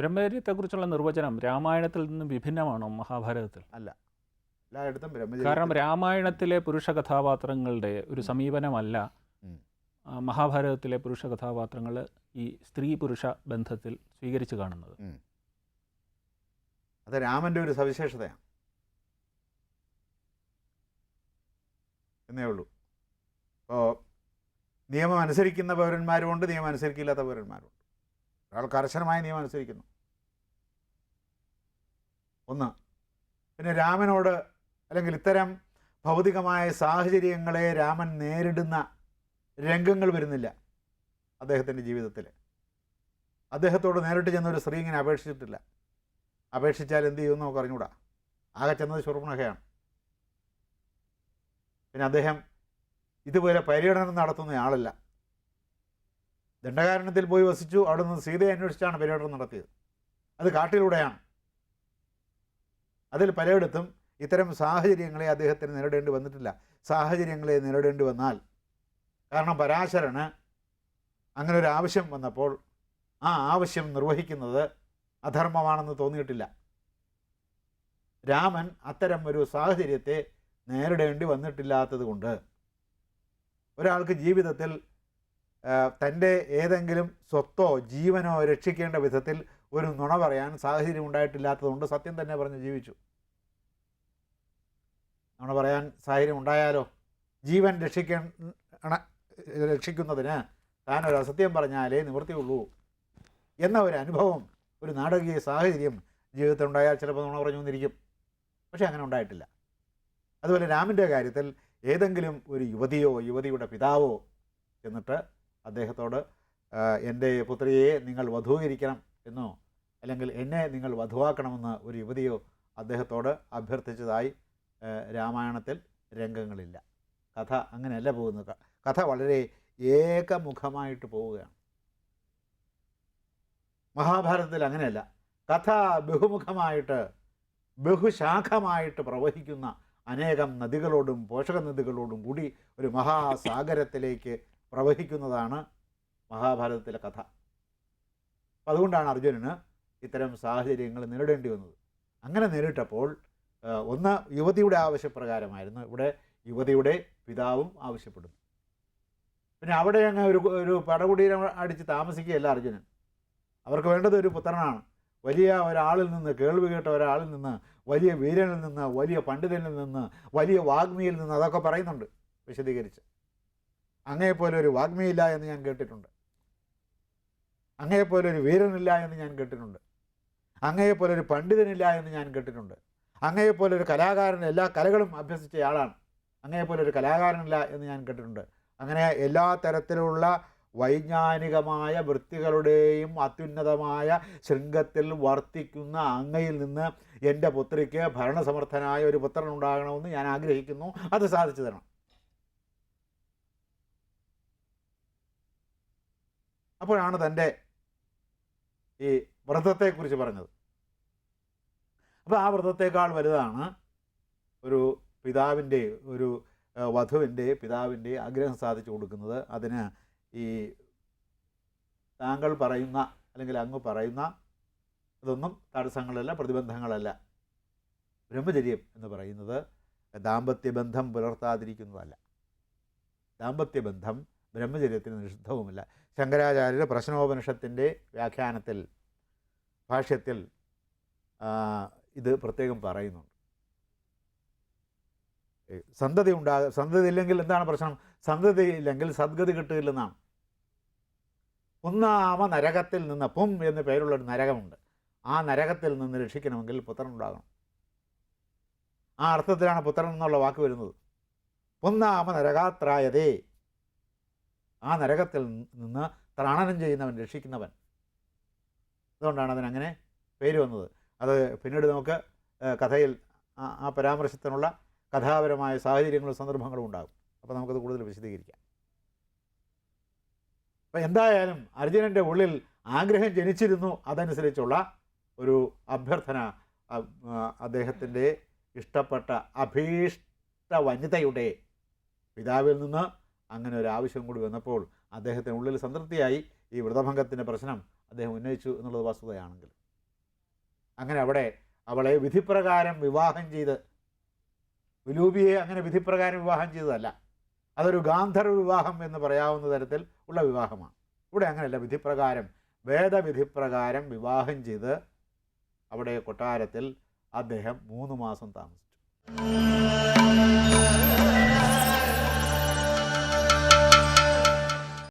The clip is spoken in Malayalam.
ബ്രഹ്മചര്യത്തെക്കുറിച്ചുള്ള നിർവചനം രാമായണത്തിൽ നിന്നും വിഭിന്നമാണോ മഹാഭാരതത്തിൽ? അല്ല. എല്ലായിടത്തും ബ്രഹ്മചര്യ കാരണം രാമായണത്തിലെ പുരുഷ കഥാപാത്രങ്ങളുടെ ഒരു സമീപനമല്ല. മഹാഭാരതത്തിലെ പുരുഷ കഥാപാത്രങ്ങൾ ഈ സ്ത്രീ പുരുഷ ബന്ധത്തിൽ സ്വീകരിച്ചു കാണുന്നത്. അത് രാമന്റെ ഒരു സവിശേഷതയാണ് എന്നേ ഉള്ളൂ. ഇപ്പോൾ നിയമം അനുസരിക്കുന്ന പൗരന്മാരുമുണ്ട് നിയമം അനുസരിക്കില്ലാത്ത പൗരന്മാരുണ്ട് ഒരാൾ കർശനമായ നിയമം അനുസരിക്കുന്നു. ഒന്ന് പിന്നെ രാമനോട് അല്ലെങ്കിൽ ഇത്തരം ഭൗതികമായ സാഹചര്യങ്ങളെ രാമൻ നേരിടുന്ന രംഗങ്ങൾ വരുന്നില്ല അദ്ദേഹത്തിന്റെ ജീവിതത്തിൽ. അദ്ദേഹത്തോട് നേരിട്ട് ചെന്ന ഒരു സ്ത്രീ ഇങ്ങനെ അപേക്ഷിച്ചിട്ടില്ല. അപേക്ഷിച്ചാൽ എന്ത് ചെയ്യുമെന്ന് നമുക്ക് അറിഞ്ഞൂടാ. ആകെ ചെന്നത് ശുർമുണഹയാണ് പിന്നെ അദ്ദേഹം ഇതുപോലെ പര്യടനം നടത്തുന്ന ആളല്ല. ദണ്ഡകാരണത്തിൽ പോയി വസിച്ചു. അവിടെ നിന്ന് സീതയെ അന്വേഷിച്ചാണ് പര്യടനം നടത്തിയത്. അത് കാട്ടിലൂടെയാണ്. അതിൽ പലയിടത്തും ഇത്തരം സാഹചര്യങ്ങളെ അദ്ദേഹത്തിന് നേരിടേണ്ടി വന്നിട്ടില്ല. സാഹചര്യങ്ങളെ നേരിടേണ്ടി വന്നാൽ കാരണം പരാശരന് അങ്ങനെ ഒരു ആവശ്യം വന്നപ്പോൾ ആ ആവശ്യം നിർവഹിക്കുന്നത് അധർമ്മമാണെന്ന് തോന്നിയിട്ടില്ല. രാമൻ അത്തരം ഒരു സാഹചര്യത്തെ നേരിടേണ്ടി വന്നിട്ടില്ലാത്തത് കൊണ്ട് ഒരാൾക്ക് ജീവിതത്തിൽ തന്റെ ഏതെങ്കിലും സ്വത്തോ ജീവനോ രക്ഷിക്കേണ്ട വിധത്തിൽ ഒരു നുണ പറയാൻ സാഹചര്യം ഉണ്ടായിട്ടില്ലാത്തതുകൊണ്ട് സത്യം തന്നെ പറഞ്ഞ് ജീവിച്ചു. നുണ പറയാൻ സാഹചര്യം ഉണ്ടായാലോ? ജീവൻ രക്ഷിക്കണ രക്ഷിക്കുന്നതിന് താൻ ഒരു അസത്യം പറഞ്ഞാലേ നിവൃത്തിയുള്ളൂ. എന്ന ഒരു അനുഭവം ഒരു നാടകീയ സാഹചര്യം ജീവിതത്തിൽ ഉണ്ടായാൽ ചിലപ്പോൾ നുണ പറഞ്ഞു വന്നിരിക്കും. പക്ഷേ അങ്ങനെ ഉണ്ടായിട്ടില്ല. അതുപോലെ രാമിന്റെ കാര്യത്തിൽ ഏതെങ്കിലും ഒരു യുവതിയോ യുവതിയുടെ പിതാവോ എന്നിട്ട് അദ്ദേഹത്തോട് എന്റെ പുത്രിയെ നിങ്ങൾ വധൂകരിക്കണം എന്നോ അല്ലെങ്കിൽ എന്നെ നിങ്ങൾ വധുവാക്കണമെന്ന് ഒരു യുവതിയോ അദ്ദേഹത്തോട് അഭ്യർത്ഥിച്ചതായി രാമായണത്തിൽ രംഗങ്ങളില്ല. കഥ അങ്ങനെയല്ല പോകുന്നത്. കഥ വളരെ ഏകമുഖമായിട്ട് പോവുകയാണ്. മഹാഭാരതത്തിൽ അങ്ങനെയല്ല. കഥ ബഹുമുഖമായിട്ട് ബഹുശാഖമായിട്ട് പ്രവഹിക്കുന്ന അനേകം നദികളോടും പോഷക നദികളോടും കൂടി ഒരു മഹാസാഗരത്തിലേക്ക് പ്രവഹിക്കുന്നതാണ് മഹാഭാരതത്തിലെ കഥ. അപ്പം അതുകൊണ്ടാണ് അർജുനന് ഇത്തരം സാഹചര്യങ്ങൾ നേരിടേണ്ടി വന്നത്. അങ്ങനെ നേരിട്ടപ്പോൾ ഒന്ന് യുവതിയുടെ ആവശ്യപ്രകാരമായിരുന്നു. ഇവിടെ യുവതിയുടെ പിതാവും ആവശ്യപ്പെടുന്നു. പിന്നെ അവിടെ അങ്ങ് ഒരു ഒരു പടകുടീരം അടിച്ച് താമസിക്കുകയല്ല അർജുനൻ. അവർക്ക് വേണ്ടത് ഒരു പുത്രനാണ്. വലിയ ഒരാളിൽ നിന്ന് കേൾവി കേട്ട ഒരാളിൽ നിന്ന് വലിയ വീരനിൽ നിന്ന് വലിയ പണ്ഡിതനിൽ നിന്ന് വലിയ വാഗ്മിയിൽ നിന്ന് അതൊക്കെ പറയുന്നുണ്ട് വിശദീകരിച്ച്. അങ്ങയെപ്പോലെ ഒരു വാഗ്മിയില്ല എന്ന് ഞാൻ കേട്ടിട്ടുണ്ട്. അങ്ങയെപ്പോലെ ഒരു വീരനില്ല എന്ന് ഞാൻ കേട്ടിട്ടുണ്ട്. അങ്ങയെപ്പോലെ ഒരു പണ്ഡിതനില്ല എന്ന് ഞാൻ കേട്ടിട്ടുണ്ട്. അങ്ങയെപ്പോലെ ഒരു കലാകാരൻ എല്ലാ കലകളും അഭ്യസിച്ചയാളാണ് അങ്ങയെപ്പോലെ ഒരു കലാകാരനില്ല എന്ന് ഞാൻ കേട്ടിട്ടുണ്ട്. അങ്ങനെ എല്ലാ തരത്തിലുള്ള വൈജ്ഞാനികമായ വൃത്തികളുടെയും അത്യുന്നതമായ ശൃംഗത്തിൽ വർത്തിക്കുന്ന അങ്ങയിൽ നിന്ന് എന്റെ പുത്രിക്ക് ഭരണസമർത്ഥനായ ഒരു പുത്രൻ ഉണ്ടാകണമെന്ന് ഞാൻ ആഗ്രഹിക്കുന്നു. അത് സാധിച്ചു തരണം. അപ്പോഴാണ് തന്റെ ഈ വ്രതത്തെക്കുറിച്ച് പറഞ്ഞത്. അപ്പോൾ ആ വ്രതത്തേക്കാൾ വലുതാണ് ഒരു പിതാവിന്റെ ഒരു വധുവിന്റെ പിതാവിന്റെ ആഗ്രഹം സാധിച്ചു കൊടുക്കുന്നത്. അതിന് ഈ താങ്കൾ പറയുന്ന അല്ലെങ്കിൽ അങ്ങ് പറയുന്ന ഇതൊന്നും തടസ്സങ്ങളല്ല പ്രതിബന്ധങ്ങളല്ല. ബ്രഹ്മചര്യം എന്ന് പറയുന്നത് ദാമ്പത്യ ബന്ധം പുലർത്താതിരിക്കുന്നതല്ല. ദാമ്പത്യബന്ധം ബ്രഹ്മചര്യത്തിന് നിഷിദ്ധവുമില്ല. ശങ്കരാചാര്യർ പ്രശ്നോപനിഷത്തിന്റെ വ്യാഖ്യാനത്തിൽ ഭാഷ്യത്തിൽ ഇത് പ്രത്യേകം പറയുന്നുണ്ട്. സന്തതി ഉണ്ടാ സന്തതി ഇല്ലെങ്കിൽ എന്താണ് പ്രശ്നം? സന്തതി ഇല്ലെങ്കിൽ സദ്ഗതി കിട്ടില്ലെന്നാണ്. ഒന്നാമ നരകത്തിൽ നിന്ന് പും എന്ന് പേരുള്ള ഒരു നരകമുണ്ട്. ആ നരകത്തിൽ നിന്ന് രക്ഷിക്കണമെങ്കിൽ പുത്രൻ ഉണ്ടാകണം ആ അർത്ഥത്തിലാണ് പുത്രൻ എന്നുള്ള വാക്ക് വരുന്നത്. ഒന്നാമ നരകാത്രായതേ ആ നരകത്തിൽ നിന്ന് ത്രാണനം ചെയ്യുന്നവൻ രക്ഷിക്കുന്നവൻ. അതുകൊണ്ടാണ് അതിനങ്ങനെ പേര് വന്നത്. അത് പിന്നീട് നമുക്ക് കഥയിൽ ആ- പരാമർശത്തിനുള്ള കഥാപരമായ സാഹചര്യങ്ങളും സന്ദർഭങ്ങളും ഉണ്ടാകും. അപ്പോൾ നമുക്കത് കൂടുതൽ വിശദീകരിക്കാം. അപ്പോൾ എന്തായാലും അർജുനന്റെ ഉള്ളിൽ ആഗ്രഹം ജനിച്ചിരുന്നു അതനുസരിച്ചുള്ള ഒരു അഭ്യർത്ഥന അദ്ദേഹത്തിന്റെ ഇഷ്ടപ്പെട്ട അഭീഷ്ട വനിതയുടെ പിതാവിൽ നിന്ന് അങ്ങനെ ഒരു ആവശ്യം കൂടി വന്നപ്പോൾ അദ്ദേഹത്തിന് ഉള്ളിൽ സംതൃപ്തിയായി ഈ വ്രതഭംഗത്തിന്റെ പ്രശ്നം അദ്ദേഹം ഉന്നയിച്ചു എന്നുള്ളത് വസ്തുതയാണെങ്കിൽ. അങ്ങനെ അവിടെ അവളെ വിധിപ്രകാരം വിവാഹം ചെയ്ത് വിലൂപിയെ അങ്ങനെ വിധിപ്രകാരം വിവാഹം ചെയ്തതല്ല. അതൊരു ഗാന്ധർവ വിവാഹം എന്ന് പറയാവുന്ന തരത്തിൽ ഉള്ള വിവാഹമാണ്. ഇവിടെ അങ്ങനെയല്ല. വിധിപ്രകാരം വേദവിധിപ്രകാരം വിവാഹം ചെയ്ത് അവിടെ കൊട്ടാരത്തിൽ അദ്ദേഹം മൂന്ന് മാസം താമസിച്ചു.